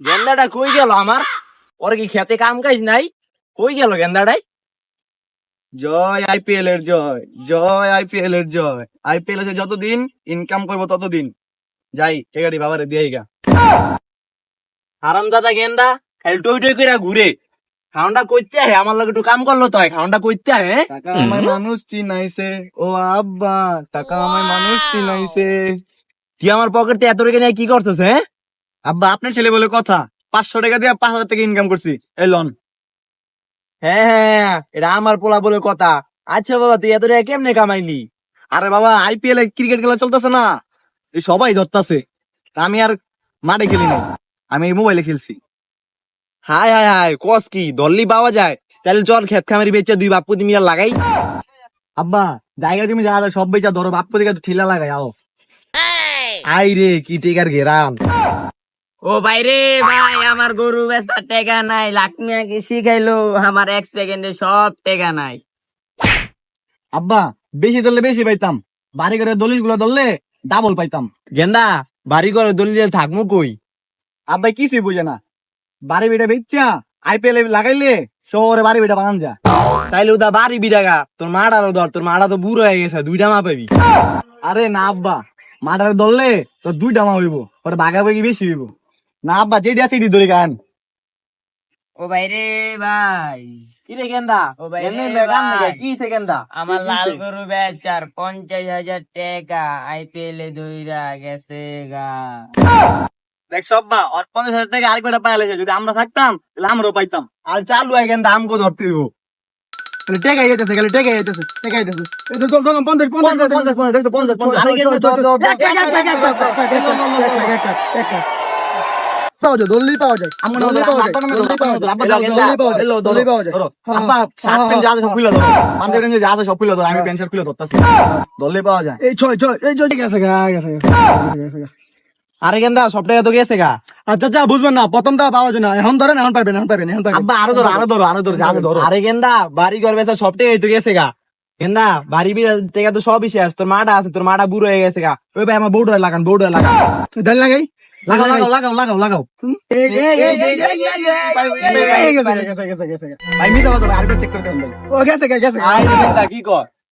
গেন্দাটা কই গেল আমার? ওর কি খেতে কাম কাজ নাই? কই গেল গেন্দাটাই? জয় আইপিএল এর জয় জয় আইপিএল এর জয়। আইপিএল এ যতদিন ইনকাম করব ততদিন। যাই টেকারি বাবারে দিয়ে গা। হারামজাদা গেন্দা খালি টই টই করে ঘুরে। খাওনটা কইতে আহে আমার লগে একটু কাম করল তো খাওনটা কইতে আহে টাকা আমায় মানুষ চিনাইছে। ও আব্বা টাকা আমায় মানুষ চিনাইছে। তুই আমার পকেটে এত রেখে নিয়ে কি করছিস হ্যাঁ? আব্বা আপনার ছেলে বলে কথা। পাঁচশো টাকা দিয়ে পাঁচ হাজার টাকা ইনকাম করছি। এই লন। হ্যাঁ হ্যাঁ এটা আমার পোলা বলে কথা। আচ্ছা বাবা তুই এত টাকা কেমনে কামাইলি? আরে বাবা আইপিএল এ ক্রিকেট খেলা চলতেছে না। এই সবাই ধরতাছে। আমি আর মাঠে খেলি না আমি এই মোবাইলে খেলছি। হাই হাই হাই কস কি? দল্লি পাওয়া যায়। তাহলে চল খেত খামারি বেচে দুই বাপ্পু তুমি আর লাগাই। আব্বা জায়গা তুমি যা সব বেচা ধরো। বাপ্পু দিকে ঠিলা লাগাই আও। আই রে কি টেকার ঘেরান। ও ভাই রে ভাই, আমার গরু বেচার টেকা নাই লাকমিয়া কি শিখাইলো, আমার এক সেকেন্ডে সব টেকা নাই। আব্বা, বেশি ধরলে বেশি পাইতাম। বাড়ি করে দলিলগুলো ধরলে ডাবল পাইতাম। গেন্দা বাড়ি করে দলিল থাকব কই? আব্বাই কিছুই বুঝে না। বাড়ি বিটা বেচা, আইপিএল লাগাইলে শহরে বাড়ি বিটা বাগান যা। তাইলে ওটা বাড়ি বিডাগা তোর মাটারও ধর, তোর মাটা তো বুড়ো হয়ে গেছে দুইটা মা পাবি। আরে না আব্বা মাটারে ধরলে তোর দুইটা মা হইব, ওর বাগাবাগি বেশি হইব। না আব্বা যেটি আছে এটি ধরে গান ও ভাই রে ভাই কি রে গেন্দা ও ভাই এমনি রে নাকি? কি সে গেন্দা আমার লাল গরু বেচার পঞ্চাশ হাজার টাকা আইপিএল এ ধইরা গেছে গা দেখছ আব্বা ওর পঞ্চাশ হাজার টাকা আরেক বেটা পাইলে যদি আমরা থাকতাম তাহলে আমরাও পাইতাম আর চালু হয় গেন্দা আমগো ধরতে হইব টেকা যেতেছে খালি টেকা যেতেছে টেকা যেতেছে পঞ্চাশ পঞ্চাশ পঞ্চাশ পঞ্চাশ পঞ্চাশ আরে গেন্দা ধর, ধর, ধর। পাওয়া যায় পাওয়া যায়। আমরা দল্লি পাওয়া যায় দল্লি পাওয়া যায় আব্বা পাওয়া যায় দল্লি পাওয়া যায়। আব্বা শার্ট প্যান্ট যা সব খুলে ধরো। পাঞ্জাবি টাঞ্জাবি যা সব খুলে ধরো আমি প্যান্ট শার্ট খুলে ধরতাছি। দল্লি পাওয়া যায়। এই ছয় ছয় এই ছয় গেছে গা গেছে গেছে গেছে গা। আরে গেন্দা সব টাকা তো গেছে গা। আচ্ছা আচ্ছা বুঝবেন না প্রথমটা পাওয়া যায় না এখন ধরেন এখন পাইবেন এখন পাইবেন এখন আব্বা আরও ধরো আরও ধরো আরও ধরো যা ধরো। আরে গেন্দা বাড়ি ঘর বেচা সব টাকাই তো গেছে গা। গেন্দা বাড়ি বিড়া টাকা তো সবই শেষ তোর মাটা আছে তোর মাটা বুড়ো হয়ে গেছে গা। ওই ভাই আমার বউডার লাগান বউডার লাগান। ডাল লাগাই লাগাও লাগাও লাগাও লাগাও ভাই মিটা আর চেক করতে কি কর